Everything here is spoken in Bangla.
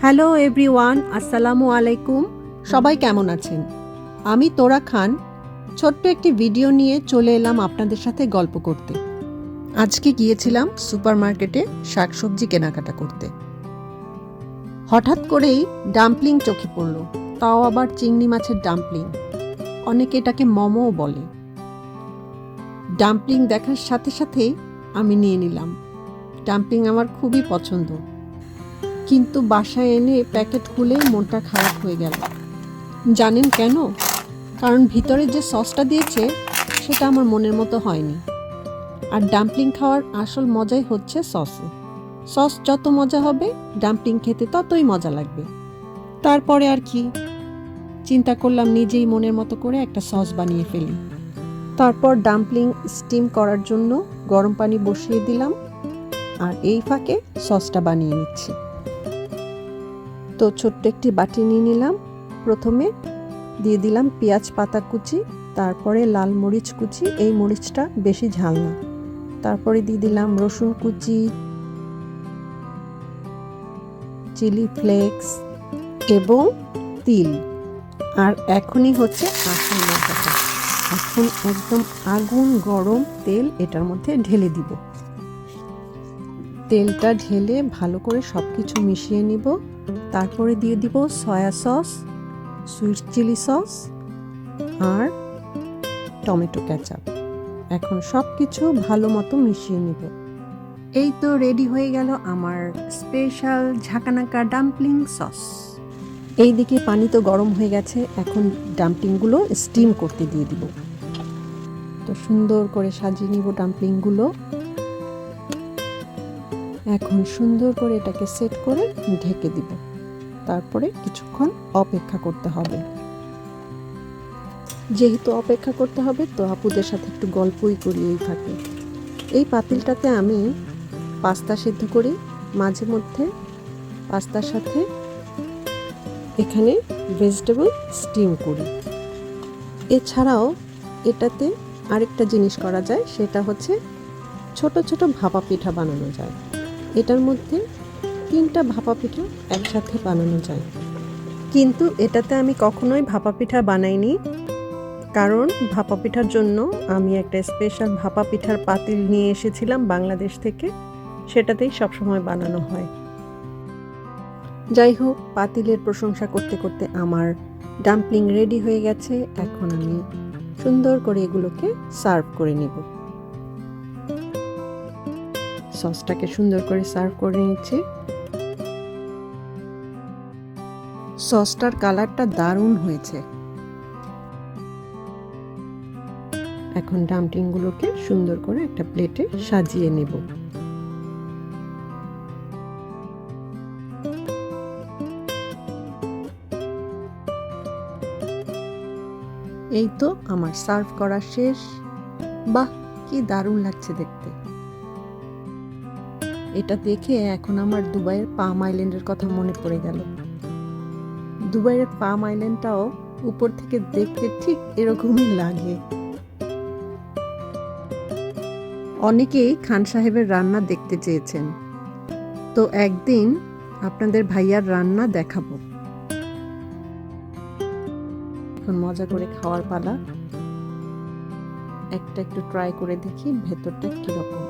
হ্যালো এভরিওয়ান, আসসালামু আলাইকুম। সবাই কেমন আছেন? আমি তোরা খান। ছোট্ট একটি ভিডিও নিয়ে চলে এলাম আপনাদের সাথে গল্প করতে। আজকে গিয়েছিলাম সুপারমার্কেটে শাকসবজি কেনাকাটা করতে। হঠাৎ করেই ডাম্পলিং চোখে পড়ল। তাও আবার চিংড়ি মাছের ডাম্পলিং। অনেকে এটাকে মোমোও বলে। ডাম্পলিং দেখার সাথে সাথেই আমি নিয়ে নিলাম। ডাম্পলিং আমার খুবই পছন্দ। কিন্তু বাসায় এনে প্যাকেট খুলে মনটা খারাপ হয়ে গেল। জানেন কেন? কারণ ভিতরে যে সসটা দিয়েছে, সেটা আমার মনের মতো হয়নি। আর ডাম্পলিং খাওয়ার আসল মজাই হচ্ছে সসে। সস যত মজা হবে, ডাম্পলিং খেতে ততই মজা লাগবে। তারপরে আর কি? চিন্তা করলাম নিজেই মনের মতো করে একটা সস বানিয়ে ফেলি। তারপর ডাম্পলিং স্টিম করার জন্য গরম পানি বসিয়ে দিলাম। আর এই ফাঁকে সসটা বানিয়ে নিচ্ছি। তো ছোট্ট একটি বাটি নিয়ে নিলাম। প্রথমে দিয়ে দিলাম পেঁয়াজ পাতা কুচি, তারপরে লাল মরিচ কুচি। এই মরিচটা বেশি ঝাল না। তারপরে দিয়ে দিলাম রসুন কুচি, চিলি ফ্লেক্স এবং তিল। আর এখনই হচ্ছে আসল মশলাটা। এখন একদম আগুন গরম তেল এটার মধ্যে ঢেলে দিব। তেলটা ঢেলে ভালো করে সব কিছু মিশিয়ে নিব। তারপরে দিয়ে দিব soya sauce, sweet chilli sauce আর টমেটো ক্যাচাপ এখন সব কিছু ভালো মতো মিশিয়ে নিব। এই তো রেডি হয়ে গেল আমার স্পেশাল ঝাঁকানাকা ডাম্পলিং সস। এই দিকে পানি তো গরম হয়ে গেছে, এখন ডাম্পলিংগুলো স্টিম করতে দিয়ে দিব। তো সুন্দর করে সাজিয়ে নিব ডাম্পলিংগুলো। এখন সুন্দর করে এটাকে সেট করে ঢেকে দিব। তারপরে কিছুক্ষণ অপেক্ষা করতে হবে। যেহেতু অপেক্ষা করতে হবে, তো আপুদের সাথে একটু গল্পই করিয়েই ফাঁকে এই পাতিলটাতে আমি পাস্তা সিদ্ধ করি, মাঝে মধ্যে পাস্তার সাথে এখানে ভেজিটেবল স্টিম করি। এছাড়াও এটাতে আরেকটা জিনিস করা যায়, সেটা হচ্ছে ছোট ছোট ভাপা পিঠা বানানো যায়। এটার মধ্যে তিনটা ভাপা পিঠা একসাথে বানানো যায়। কিন্তু এটাতে আমি কখনোই ভাপা পিঠা বানাইনি, কারণ ভাপা পিঠার জন্য আমি একটা স্পেশাল ভাপা পিঠার পাতিল নিয়ে এসেছিলাম বাংলাদেশ থেকে, সেটাতেই সবসময় বানানো হয়। যাই হোক, পাতিলের প্রশংসা করতে করতে আমার ডাম্পলিং রেডি হয়ে গেছে, এখন আমি সুন্দর করে এগুলোকে সার্ভ করে নেব। সসটাকে সুন্দর করে সার্ভ করে নিচ্ছি সসটার কালারটা দারুণ হয়েছে। এখন ডাম্পলিংগুলোকে সুন্দর করে একটা প্লেটে সাজিয়ে নেব। এই তো আমার সার্ভ করা শেষ। বাহ, কি দারুণ লাগছে দেখতে। এটা দেখে এখন আমার দুবাইয়ের পাম আইল্যান্ডের কথা মনে পড়ে গেল। দুবাইয়ের পাম আইল্যান্ডটাও উপর থেকে দেখতে ঠিক এরকমই লাগে। অনেকেই খান সাহেবের রান্না দেখতে চেয়েছেন। তো একদিন আপনাদের ভাইয়ার রান্না দেখাবো। এখন মজা করে খাওয়ার পালা। একটা একটু ট্রাই করে দেখি ভেতরটা কীরকম।